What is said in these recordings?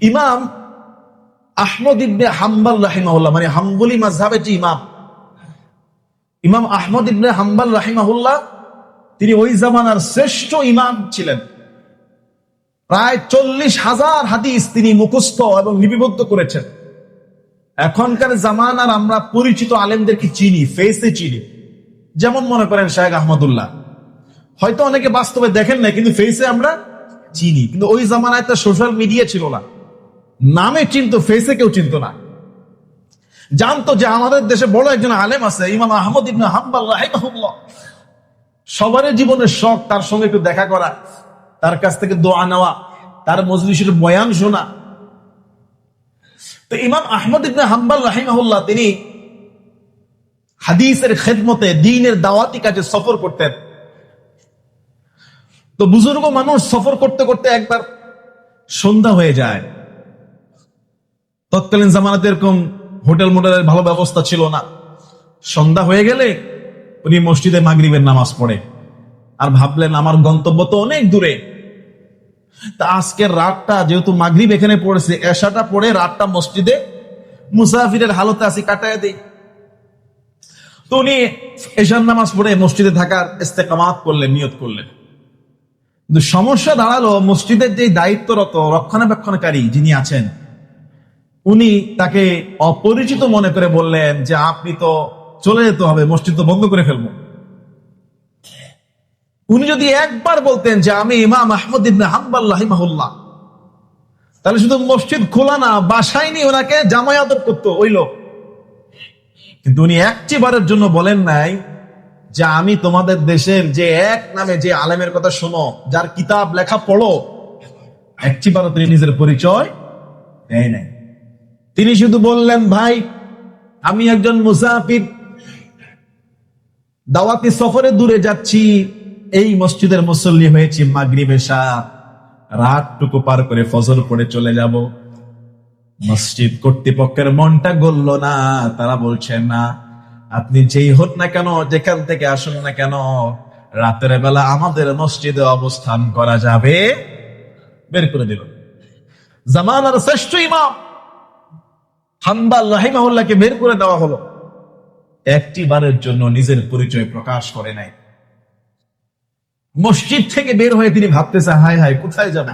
ইমাম আহমদ ইবনে হাম্বাল রাহিমাহুল্লাহ মানে হাম্বলি মাঝহাবের যে ইমাম। ইমাম আহমদ ইবনে হাম্বাল রাহিমাহুল্লাহ, তিনি ওই জামানার শ্রেষ্ঠ ইমাম ছিলেন। প্রায় চল্লিশ হাজার হাদিস তিনি মুখস্থ এবং লিপিবদ্ধ করেছেন। এখনকার জামানার আমরা পরিচিত আলেমদেরকে চিনি ফেসে চিনি। যেমন মনে করেন শাহেখ আহমদুল্লাহ। হয়তো অনেকে বাস্তবে দেখেন না কিন্তু ফেসে আমরা চিনি। কিন্তু ওই জামানায় তো সোশ্যাল মিডিয়া ছিল না। নামে চিনতো ফেসে কেউ চিনতো না। জানতো যে আমাদের দেশে বড় একজন আলেম আছে, ইমাম আহমদ ইবনে হাম্বাল, রাহিমাহুল্লাহ। সবার জীবনের শখ তার সঙ্গে একটু দেখা করা, তার কাছ থেকে দোয়া নেওয়া, তার মজলিসের বয়ান শোনা। তো ইমাম আহমদ ইবনে হাম্বাল, রাহিমাহুল্লাহ, তিনি হাদিসের খেদমতে, দিনের দাওয়াতি কাজে সফর করতেন। তো বুজুর্গ মানুষ সফর করতে করতে একবার সন্ধ্যা হয়ে যায়। তৎকালীন জামানাতে এরকম হোটেল মোটেলের ভালো ব্যবস্থা ছিল না। সন্ধ্যা হয়ে গেলে উনি মসজিদে মাগরিবের নামাজ পড়ে। আর ভাবলেন, আমার গন্তব্য তো অনেক দূরে। তা আজকের রাতটা যেহেতু মাগরিব এখানে পড়েছে এশাটা পড়ে রাতটা মসজিদে মুসাফিরের হালতে আসি কাটায় দেই। তো উনি এশার নামাজ পড়ে মসজিদে থাকার ইস্তেকামাত করলেন, নিয়ত করলেন। কিন্তু সমস্যা দাঁড়াল, মসজিদের যে দায়িত্বরত, রক্ষণাবেক্ষণকারী যিনি আছেন উনি তাকে অপরিচিত মনে করে বললেন যে আপনি তো চলে যেতে হবে, মসজিদ তো বন্ধ করে ফেলব। উনি যদি একবার বলতেন যে আমি ইমাম আহমদ ইবনে হাম্বাল রাহিমাহুল্লাহ, তাহলে শুধু মসজিদ খোলা না, বাসায় নিয়ে ওনাকে আদর করতো ওই লোক। কিন্তু উনি একটি বারের জন্য বলেন নাই যে আমি তোমাদের দেশের যে এক নামে যে আলেমের কথা শোনো, যার কিতাব লেখা পড়ো একটি বারও তিনি নিজের পরিচয় দেয় নাই। তিনি শুধু বললেন, ভাই, আমি একজন মুসাফির। দাওয়াতি সফরে দূরে যাচ্ছি। এই মসজিদের মুসল্লি হয়েছি মাগরিব এশা। রাতটুকু পার করে ফজর পড়ে চলে যাব। মসজিদ কর্তৃপক্ষের মনটা গলল না। তারা বলছেন না, আপনি যেই হোক না কেন, যেখান থেকে আসুন না কেন, রাতের বেলা আমাদের মসজিদে অবস্থান করা যাবে। বের করে দিল। জামানার শ্রেষ্ঠ ইমাম হাম্বাল রাহিমাহুল্লাহকে বের করে দেওয়া হলো। একটি বারের জন্য নিজের পরিচয় প্রকাশ করে নাই। মসজিদ থেকে বের হয়ে তিনি ভাবতেছে, হায় হায়, কোথায় যাবে?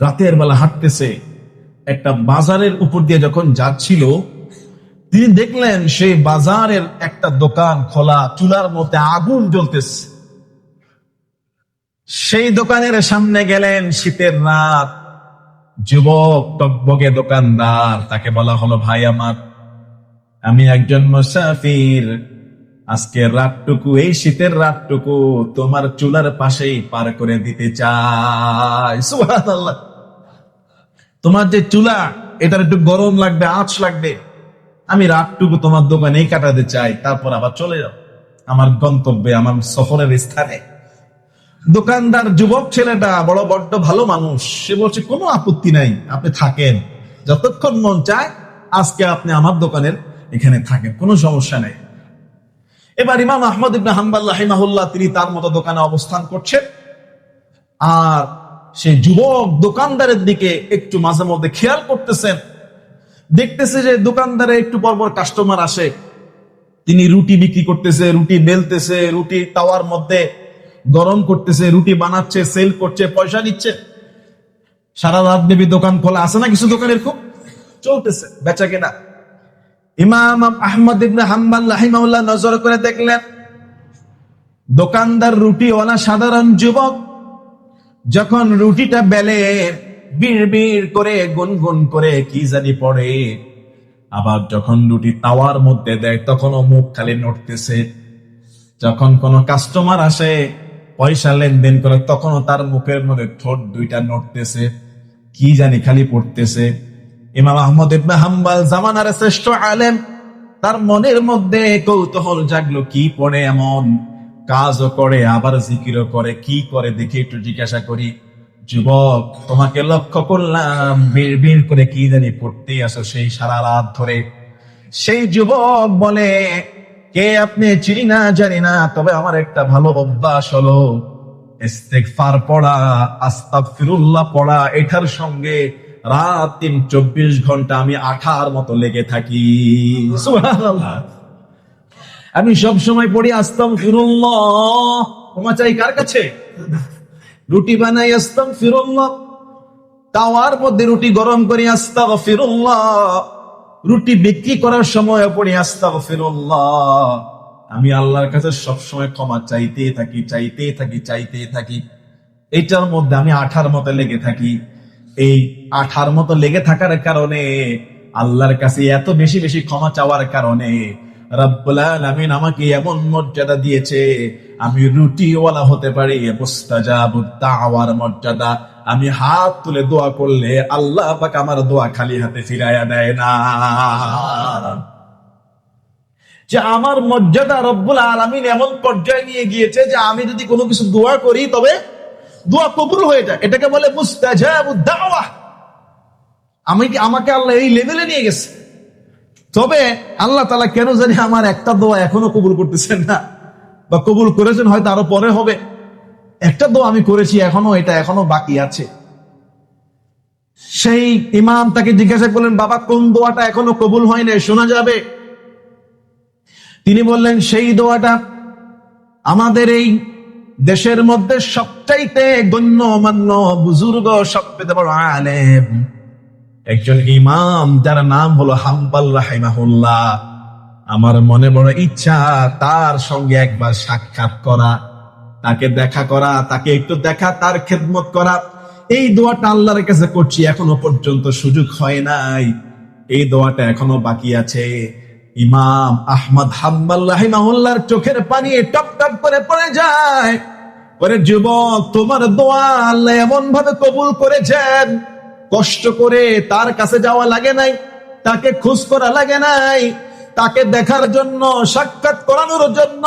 রাতের বেলা হাঁটতেছে, একটা বাজারের উপর দিয়ে যখন যাচ্ছিল, তিনি দেখলেন সেই বাজারের একটা দোকান খোলা, চুলার মধ্যে আগুন জ্বলতেছে। সেই দোকানের সামনে গেলেন শীতের রাত। যুবক টকবগে দোকানদার, তাকে বলা হলো, ভাই আমার, আমি একজন মুসাফির। আজকে রাতটুকু, এই শীতের রাতটুকু তোমার চুলার পাশেই পার করে দিতে চাই। তোমার যে চুলা, এটার একটু গরম লাগবে, আঁচ লাগবে। আমি রাতটুকু তোমার দোকানেই কাটাতে চাই, তারপর আবার চলে যাও। আমার গন্তব্যে, আমার সফরের স্থানে। দোকানদার যুবক ছেলেটা বড়, বড্ড ভালো মানুষ, সে বলছে, কোনো আপত্তি নাই, আপনি থাকেন। যতক্ষণ মন চায়, আজকে আপনি আমার দোকানের এখানে থাকেন, কোনো সমস্যা নেই। এবার ইমাম আহমদ ইবনে হাম্বাল রাহিমাহুল্লাহ, তিনি তার মতো দোকানে অবস্থান করছেন। আর সেই যুবক দোকানদারের দিকে একটু মাঝে মধ্যে খেয়াল করতেছেন। দেখতেছে যে দোকানদারে একটু পরপর কাস্টমার আসে। তিনি রুটি বিক্রি করতেছে, রুটি বেলতেছে রুটি তাওয়ার মধ্যে গরম করতেছে, রুটি বানাচ্ছে সেল করছে, পয়সা নিচ্ছে। সারা রাত দেবী দোকান খোলা আছে না কিছু দোকানের খুব? চলতেছে, বেচা কেনা। ইমাম আহমদ ইবনে হাম্বাল রাহিমাহুল্লাহ নজর করে দেখলেন, দোকানদার রুটিওয়ালা সাধারণ যুবক, যখন রুটিটা বেলে, বিড় বিড় করে, গুনগুন করে, কি জানি পড়ে। আবার যখন রুটি তাওয়ার মধ্যে দেয়, তখনও মুখ খালি নড়তেছে। যখন কোনো কাস্টমার আসে পয়সা লেনদেন করে তখনও তার মুখের মধ্যে ঠোঁট দুইটা নড়তেছে, কি জানি খালি পড়তেছে। ইমাম আহমদ ইবনে হাম্বাল জামানার শ্রেষ্ঠ আলেম, তার মনের মধ্যে কৌতূহল জাগলো, কি পড়ে এমন? কাজও করে, আবার জিকিরও করে, কি করে দেখি একটু জিজ্ঞাসা করি, যুবক, তোমাকে লক্ষ্য করলাম বিড় বিড় করে কি জানি পড়তেই আসো সেই সারা রাত ধরে। সেই যুবক বলে কে আপনি চিনি না, জানি না, তবে আমার একটা ভালো অভ্যাস হলো ইস্তেগফার পড়া, আস্তাগফিরুল্লাহ পড়া। এটার সঙ্গে রাত তিন চব্বিশ ঘণ্টা আমি আঠার মতো লেগে থাকি। আমি সব সময় পড়ি আস্তাম ফিরুল্লাহ ক্ষমা চাই কার কাছে? রুটি বানাই আস্তাম ফিরুল্লাহ তাওয়ার মধ্যে রুটি গরম করি আস্তাগ ফিরুল্লাহ রুটি বিক্রি করার সময় পড়ে আস্তাগ ফিরুল্লাহ আমি আল্লাহর কাছে সবসময় ক্ষমা চাইতে থাকি চাইতে থাকি চাইতে থাকি। এটার মধ্যে আমি আঠার মতো লেগে থাকি। এই আঠার মতো লেগে থাকার কারণে, আল্লাহর কাছে এত বেশি বেশি ক্ষমা চাওয়ার কারণে রব্বুল আলামিন আমাকে এমন মর্যাদা দিয়েছে, আমি রুটিওয়ালা হতে পারি মুস্তাজাবুদ দাওয়ার মর্যাদা। আমি হাত তুলে দোয়া করলে আল্লাহ পাক আমার দোয়া খালি হাতে ফিরাইয়া দেয় না। যে আমার মর্যাদা রব্বুল আলামিন এমন পর্যায়ে নিয়ে গিয়েছে যে আমি যদি কোনো কিছু দোয়া করি, তবে দোয়া কবুল হয়ে যায়। এটাকে বলে মুস্তাজাবুদ দাওয়া। আমি কি আমাকে আল্লাহ এই লেভেলে নিয়ে গেছে? তবে আল্লাহ তালা কেন জানি আমার একটা দোয়া এখনও কবুল করতেছেন না। বা কবুল করেছেন, হয়তো আরও পরে হবে। একটা দোয়া আমি করেছি, এখনও এটা এখনও বাকি আছে। সেই ইমাম তাকে জিজ্ঞাসা করলেন, বাবা, কোন দোয়াটা এখনও কবুল হয় না শোনা যাবে? তিনি বললেন, সেই দোয়াটা আমাদের এই দেশের মধ্যে সবচাইতে গণ্যমান্য বুজুর্গ, সবচেয়ে বড় আলেম। একজন ইমাম, যার নাম হলো হাম্বাল রাহিমাহুল্লাহ। আমার মনে বড় ইচ্ছা তার সঙ্গে একবার সাক্ষাৎ করা, তাকে দেখা করা, তাকে একটু দেখা, তার খেদমত করা। এই দোয়াটা আল্লাহর কাছে করছি, এখনও পর্যন্ত সুযোগ হয় নাই। এই দোয়াটা এখনও বাকি আছে। ইমাম আহমদ হাম্বাল রাহিমাহুল্লাহর চোখের পানি টপ টপ করে পড়ে যায়। পরে যুবক, তোমার দোয়া আল্লাহ এমন ভাবে কবুল করেছেন। কষ্ট করে তার কাছে যাওয়া লাগে নাই, তাকে খোঁজ করা লাগে নাই, তাকে দেখার জন্য, সাক্ষাৎ করানোর জন্য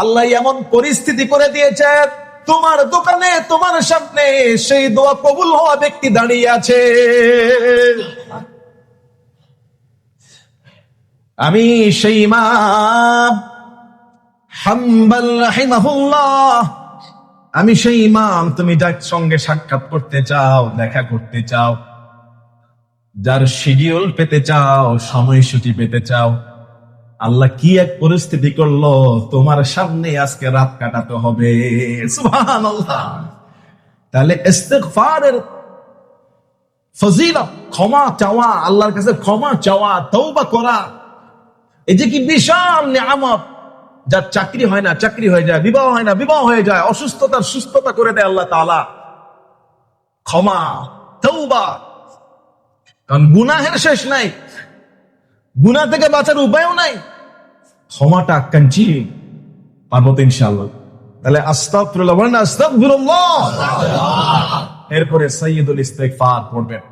আল্লাহ এমন পরিস্থিতি করে দিয়েছেন, তোমার দোকানে, তোমার সামনে সেই দোয়া কবুল হওয়া ব্যক্তি দাঁড়িয়ে আছে। আমি সেই ইমাম হাম্বাল রাহিমাহুল্লাহ আমি সেই ইমাম, তুমি যার সঙ্গে সাক্ষাৎ করতে চাও, দেখা করতে চাও, যার শিডিউল পেতে চাও, সময়সূচি পেতে চাও, আল্লাহ কি এক পরিস্থিতি করল? তোমার সামনে আজকে রাত কাটাতে হবে। তাহলে ক্ষমা চাওয়া, আল্লাহর কাছে ক্ষমা চাওয়া, তওবা করা এই যে কি বিশাল নিয়ামত। যার চাকরি হয় না, চাকরি হয়ে যায়, বিবাহ হয় না, বিবাহ হয়ে যায়, অসুস্থতার সুস্থতা করে দেয় আল্লাহ তালা ক্ষমা তৌবা কারণ গুনাহের শেষ নাই, গুনা থেকে বাঁচার উপায়ও নাই। ক্ষমাটা কাঞ্চি পারব তো ইনশাআল্লাহ। তাহলে আস্তাগফিরুল্লাহ বলেন আস্তাগফিরুল্লাহ। এরপরে সৈয়দুল ইস্তেগফার পড়বেন।